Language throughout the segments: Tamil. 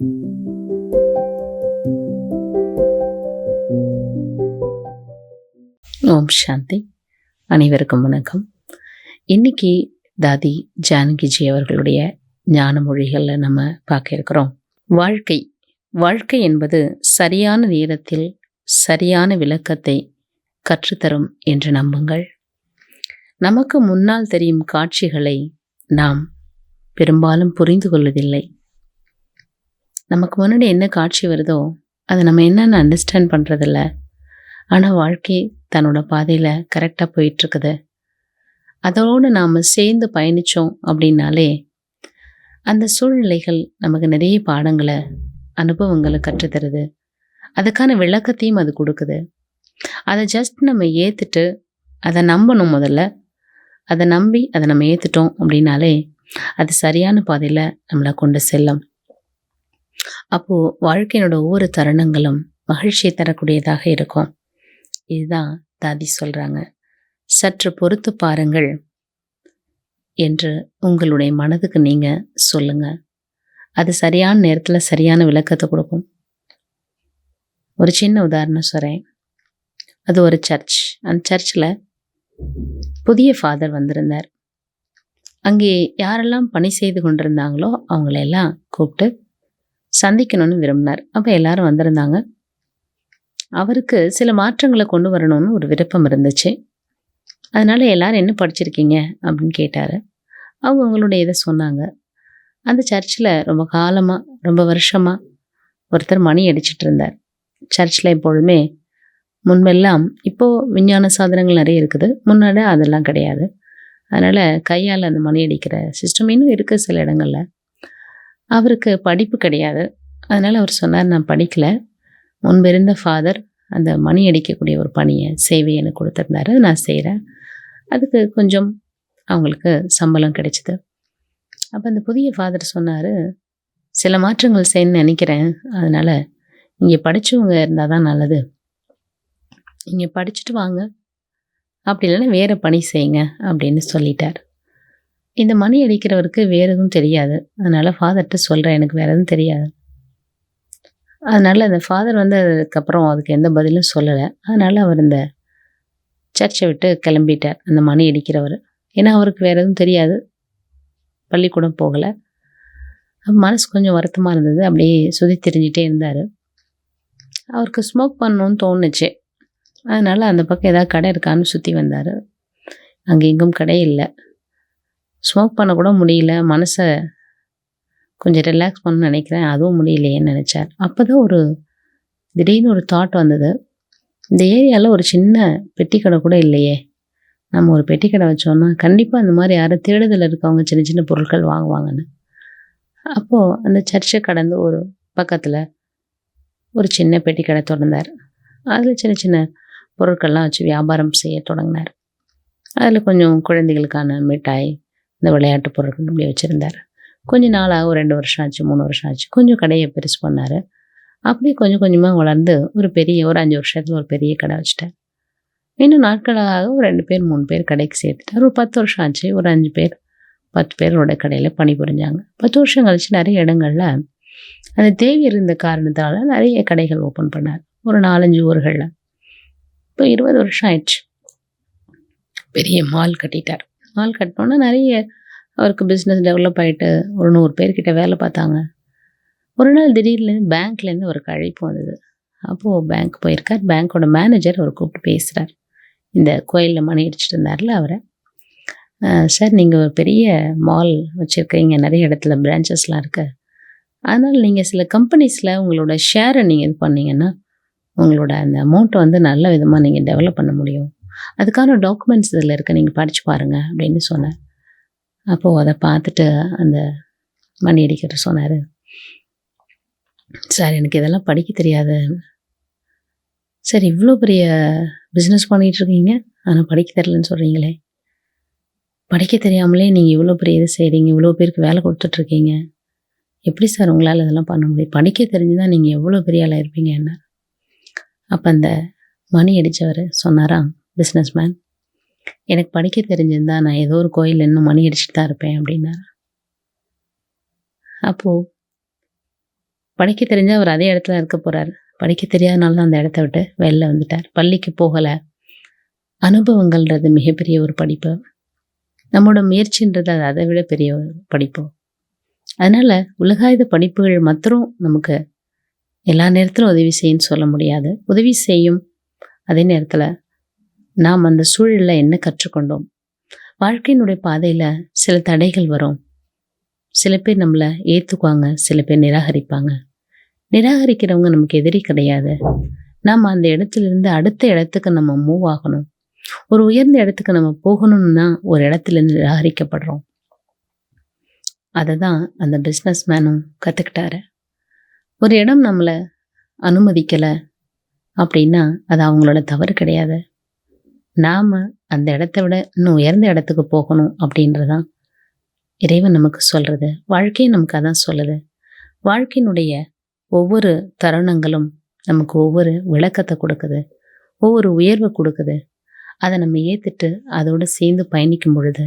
ஓம் சாந்தி. அனைவருக்கும் வணக்கம். இன்னைக்கு தாதி ஜானகிஜி அவர்களுடைய ஞான மொழிகளில் நம்ம பார்க்க இருக்கிறோம். வாழ்க்கை. வாழ்க்கை என்பது சரியான நேரத்தில் சரியான விளக்கத்தை கற்றுத்தரும் என்று நம்புங்கள். நமக்கு முன்னால் தெரியும் காட்சிகளை நாம் பெரும்பாலும் புரிந்து கொள்வதில்லை. நமக்கு முன்னாடி என்ன காட்சி வருதோ அதை நம்ம என்னென்னு அண்டர்ஸ்டாண்ட் பண்ணுறதில்ல ஆனால் வாழ்க்கை தன்னோட பாதையில் கரெக்டாக போயிட்டுருக்குது. அதோடு நாம் சேர்ந்து பயணித்தோம் அப்படின்னாலே அந்த சூழ்நிலைகள் நமக்கு நிறைய பாடங்களை அனுபவங்களை கற்றுத்தருது. அதுக்கான விளக்கத்தையும் அது கொடுக்குது. அதை ஜஸ்ட் நம்ம ஏற்றுட்டு அதை நம்பணும் முதல்ல. அதை நம்பி அதை நம்ம ஏற்றுட்டோம் அப்படின்னாலே அது சரியான பாதையில் நம்மளை கொண்டு செல்லும். அப்போது வாழ்க்கையினோட ஒவ்வொரு தருணங்களும் மகிழ்ச்சியை தரக்கூடியதாக இருக்கும். இதுதான் தாதி சொல்கிறாங்க சற்று பொறுத்து பாருங்கள் என்று உங்களுடைய மனதுக்கு நீங்கள் சொல்லுங்கள் அது சரியான நேரத்தில் சரியான விளக்கத்தை கொடுக்கும். ஒரு சின்ன உதாரணம் சொல்கிறேன் அது ஒரு சர்ச். அந்த சர்ச்சில் புதிய ஃபாதர் வந்திருந்தார். அங்கே யாரெல்லாம் பணி செய்து கொண்டிருந்தாங்களோ அவங்களெல்லாம் கூப்பிட்டு சந்திக்கணும்னு விரும்பினார். அப்போ எல்லாரும் வந்திருந்தாங்க. அவருக்கு சில மாற்றங்களை கொண்டு வரணும்னு ஒரு விருப்பம் இருந்துச்சு. அதனால் எல்லாரும் என்ன படிச்சிருக்கீங்க? அப்படின்னு கேட்டார். அவங்க அவங்களுடைய இதை சொன்னாங்க. அந்த சர்ச்சில் ரொம்ப காலமாக ரொம்ப வருஷமாக ஒருத்தர் மணி அடிச்சிட்டு இருந்தார். சர்ச்சில் எப்பொழுதுமே முன்பெல்லாம் இப்போது விஞ்ஞான சாதனங்கள் நிறைய இருக்குது. முன்னாடி அதெல்லாம் கிடையாது. அதனால் கையால் அந்த மணி அடிக்கிற சிஸ்டம் இன்னும் இருக்குது சில இடங்களில். அவருக்கு படிப்பு கிடையாது. அதனால் அவர் சொன்னார் நான் படிக்கலை. முன்பிருந்த ஃபாதர் அந்த மணி அடிக்கக்கூடிய ஒரு பணியை சேவை எனக்கு கொடுத்துருந்தாரு. நான் செய்கிறேன் அதுக்கு கொஞ்சம் அவங்களுக்கு சம்பளம் கிடைச்சிது. அப்போ அந்த புதிய ஃபாதர் சொன்னார் சில மாற்றங்கள் செய்யணும்னு நினைக்கிறேன். அதனால் இங்கே படித்தவங்க இருந்தால் தான் நல்லது. இங்கே படிச்சுட்டு வாங்க. அப்படி இல்லைன்னா வேறு பணி செய்யுங்க. அப்படின்னு சொல்லிட்டார். இந்த மணி அடிக்கிறவருக்கு வேறு எதுவும் தெரியாது. அதனால் ஃபாதர்கிட்ட சொல்கிறேன் எனக்கு வேறு எதுவும் தெரியாது. அதனால் அந்த ஃபாதர் வந்து அதுக்கப்புறம் அதுக்கு எந்த பதிலும் சொல்லலை. அதனால் அவர் இந்த சர்ச்சை விட்டு கிளம்பிட்டார் அந்த மணி அடிக்கிறவர். ஏன்னா அவருக்கு வேறு எதுவும் தெரியாது. பள்ளிக்கூடம் போகலை. மனசு கொஞ்சம் வருத்தமாக இருந்தது. அப்படியே சுதி தெரிஞ்சிட்டே இருந்தார். அவருக்கு ஸ்மோக் பண்ணணும்னு தோணுச்சு. அதனால் அந்த பக்கம் ஏதாவது கடை இருக்கான்னு சுற்றி வந்தார். அங்கே எங்கும் கடை இல்லை. ஸ்மோக் பண்ண கூட முடியல. மனசை கொஞ்சம் ரிலாக்ஸ் பண்ண நினைக்கிறேன். அதுவும் முடியலையேன்னு நினச்சார் அப்போ தான் ஒரு திடீர்னு ஒரு தாட் வந்தது. இந்த ஏரியாவில் ஒரு சின்ன பெட்டி கடை கூட இல்லையே. நம்ம ஒரு பெட்டி கடை வச்சோன்னா கண்டிப்பாக அந்த மாதிரி யாரும் தேடுதல் இருக்கவங்க சின்ன சின்ன பொருட்கள் வாங்குவாங்கன்னு. அப்போது அந்த சர்ச்சை கடந்து ஒரு பக்கத்தில் ஒரு சின்ன பெட்டி கடை தொடர்ந்தார். அதில் சின்ன சின்ன பொருட்கள்லாம் வச்சு வியாபாரம் செய்ய தொடங்கினார். அதில் கொஞ்சம் குழந்தைகளுக்கான மிட்டாய் இந்த விளையாட்டு பொருட்கள் இப்படி வச்சுருந்தார். கொஞ்ச நாளாக ஒரு ரெண்டு வருஷம் ஆச்சு மூணு வருஷம் ஆச்சு. கொஞ்சம் கடையை பெருசு பண்ணார். அப்படியே கொஞ்சம் கொஞ்சமாக வளர்ந்து ஒரு பெரிய ஒரு அஞ்சு வருஷத்தில் ஒரு பெரிய கடை வச்சுட்டார். இன்னும் நாட்களாக ஒரு ரெண்டு பேர் மூணு பேர் கடைக்கு சேர்த்துட்டார். ஒரு பத்து வருஷம் ஆச்சு ஒரு அஞ்சு பேர் பத்து பேரோட கடையில் பணிபுரிஞ்சாங்க பத்து வருஷம் கழிச்சு நிறைய இடங்களில் அந்த தேவி இருந்த காரணத்தால் நிறைய கடைகள் ஓப்பன் பண்ணார். ஒரு நாலஞ்சு ஊர்களில். இப்போ இருபது வருஷம் ஆயிடுச்சு. பெரிய மால் கட்டிட்டார். மால் கட்டினோன்னா நிறைய அவருக்கு பிஸ்னஸ் டெவலப் ஆகிட்டு ஒரு நூறு பேர்கிட்ட வேலை பார்த்தாங்க. ஒரு நாள் திடீர்னு பேங்க்லேருந்து ஒரு அழைப்பு வந்தது. அப்போது பேங்க் போயிருக்கார். பேங்க்கோட மேனேஜர் அவர் கூப்பிட்டு பேசுகிறார் இந்த கோயிலில் மணி அடிச்சுட்டு இருந்தார்ல அவரை. சார் நீங்கள் ஒரு பெரிய மால் வச்சுருக்கீங்க. நிறைய இடத்துல பிரான்ச்சஸ்லாம் இருக்கு. அதனால் நீங்கள் சில கம்பெனிஸில் உங்களோட ஷேரை நீங்கள் இது பண்ணிங்கன்னா உங்களோட அந்த அமௌண்ட்டை வந்து நல்ல விதமாக நீங்கள் டெவலப் பண்ண முடியும். அதுக்கான டாக்குமெண்ட்ஸ் இதில் இருக்க நீங்கள் படித்து பாருங்கள் அப்படின்னு சொன்னேன் அப்போது அதை பார்த்துட்டு அந்த மணி அடிக்கிற சொன்னார். சார் எனக்கு இதெல்லாம் படிக்க தெரியாது. சார் இவ்வளோ பெரிய பிஸ்னஸ் பண்ணிகிட்ருக்கீங்க ஆனால் படிக்க தெரிலன்னு சொல்கிறீங்களே படிக்க தெரியாமலே நீங்கள் இவ்வளோ பெரிய இது செய்கிறீங்க இவ்வளோ பேருக்கு வேலை கொடுத்துட்ருக்கீங்க எப்படி சார் உங்களால் இதெல்லாம் பண்ண முடியும்? படிக்க தெரிஞ்சு தான் நீங்கள் எவ்வளோ பெரிய ஆளாக இருப்பீங்க? என்ன? அப்போ அந்த மணி அடித்தவர் சொன்னாராம் பிஸ்னஸ் மேன் எனக்கு படிக்க தெரிஞ்சிருந்தா நான் ஏதோ ஒரு கோயில் இன்னும் மணி அடிச்சுட்டு தான் இருப்பேன் அப்படின்னாரு அப்போது படிக்க தெரிஞ்சால் அவர் அதே இடத்துல இருக்க போகிறார் படிக்க தெரியாதனால தான் அந்த இடத்த விட்டு வெளில வந்துட்டார். பள்ளிக்கு போகலை. அனுபவங்கள்ன்றது மிகப்பெரிய ஒரு படிப்பு. நம்மளோட முயற்சின்றது அது அதை விட பெரிய ஒரு படிப்பு. அதனால் உலகாயுத படிப்புகள் மாத்திரம் நமக்கு எல்லா நேரத்திலும் உதவி செய்யும்னு சொல்ல முடியாது. உதவி செய்யும் அதே நேரத்தில் நாம் அந்த சூழலில் என்ன கற்றுக்கொண்டோம்? வாழ்க்கையினுடைய பாதையில் சில தடைகள் வரும். சில பேர் நம்மளை ஏற்றுக்குவாங்க சில பேர் நிராகரிப்பாங்க. நிராகரிக்கிறவங்க நமக்கு எதிரி கிடையாது. நாம் அந்த இடத்துல இருந்து அடுத்த இடத்துக்கு நம்ம மூவ் ஆகணும். ஒரு உயர்ந்த இடத்துக்கு நம்ம போகணும்னா ஒரு இடத்துல இருந்து நிராகரிக்கப்படுறோம். அதை தான் அந்த பிஸ்னஸ் மேனும் கற்றுக்கிட்டாரு ஒரு இடம் நம்மளை அனுமதிக்கலை அப்படின்னா அது அவங்களோட தவறு கிடையாது. நாம் அந்த இடத்த விட இன்னும் உயர்ந்த இடத்துக்கு போகணும் அப்படின்றதான் இறைவன் நமக்கு சொல்கிறது வாழ்க்கையும் நமக்கு அதான் சொல்லுது. வாழ்க்கையினுடைய ஒவ்வொரு தருணங்களும் நமக்கு ஒவ்வொரு விளக்கத்தை கொடுக்குது. ஒவ்வொரு உயர்வை கொடுக்குது. அதை நம்ம ஏற்றுட்டு அதோடு சேர்ந்து பயணிக்கும் பொழுது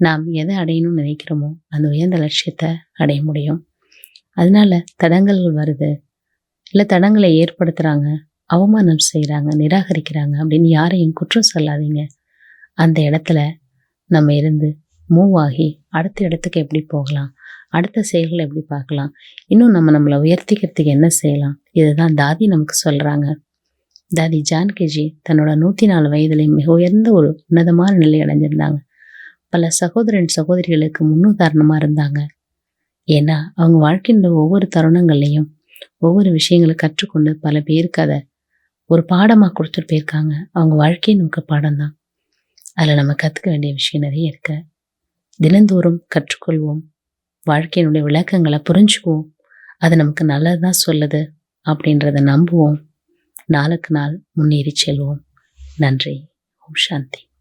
நாம் எதை அடையணும்னு நினைக்கிறோமோ அந்த உயர்ந்த லட்சியத்தை அடைய முடியும். அதனால தடங்கல்கள் வருது. இல்லை தடங்களை ஏற்படுத்துகிறாங்க அவமானம் செய்கிறாங்க நிராகரிக்கிறாங்க அப்படின்னு யாரையும் குற்றம் சொல்லாதீங்க. அந்த இடத்துல நம்ம இருந்து மூவ் ஆகி அடுத்த இடத்துக்கு எப்படி போகலாம்? அடுத்த செயல்களை எப்படி பார்க்கலாம்? இன்னும் நம்ம நம்மளை உயர்த்திக்கிறதுக்கு என்ன செய்யலாம்? இதுதான் தாதி நமக்கு சொல்கிறாங்க தாதி ஜான்கிஜி தன்னோட நூற்றி நாலு வயதுலேயும் மிக உயர்ந்த ஒரு உன்னதமான நிலை அடைஞ்சிருந்தாங்க. பல சகோதரன் சகோதரிகளுக்கு முன்னுதாரணமாக இருந்தாங்க. ஏன்னா அவங்க வாழ்க்கையின் ஒவ்வொரு தருணங்கள்லையும் ஒவ்வொரு விஷயங்களை கற்றுக்கொண்டு பல பேருக்கு அதை ஒரு பாடமாக கொடுத்துட்டு போயிருக்காங்க. அவங்க வாழ்க்கையை நமக்கு பாடம் தான் அதில் நம்ம கற்றுக்க வேண்டிய விஷயம் நிறைய இருக்கு. தினந்தோறும் கற்றுக்கொள்வோம். வாழ்க்கையினுடைய விளக்கங்களை புரிஞ்சுக்குவோம். அது நமக்கு நல்லதுதான் சொல்லுது அப்படின்றத நம்புவோம். நாளுக்கு நாள் முன்னேறி செல்வோம். நன்றி. ஓம் சாந்தி.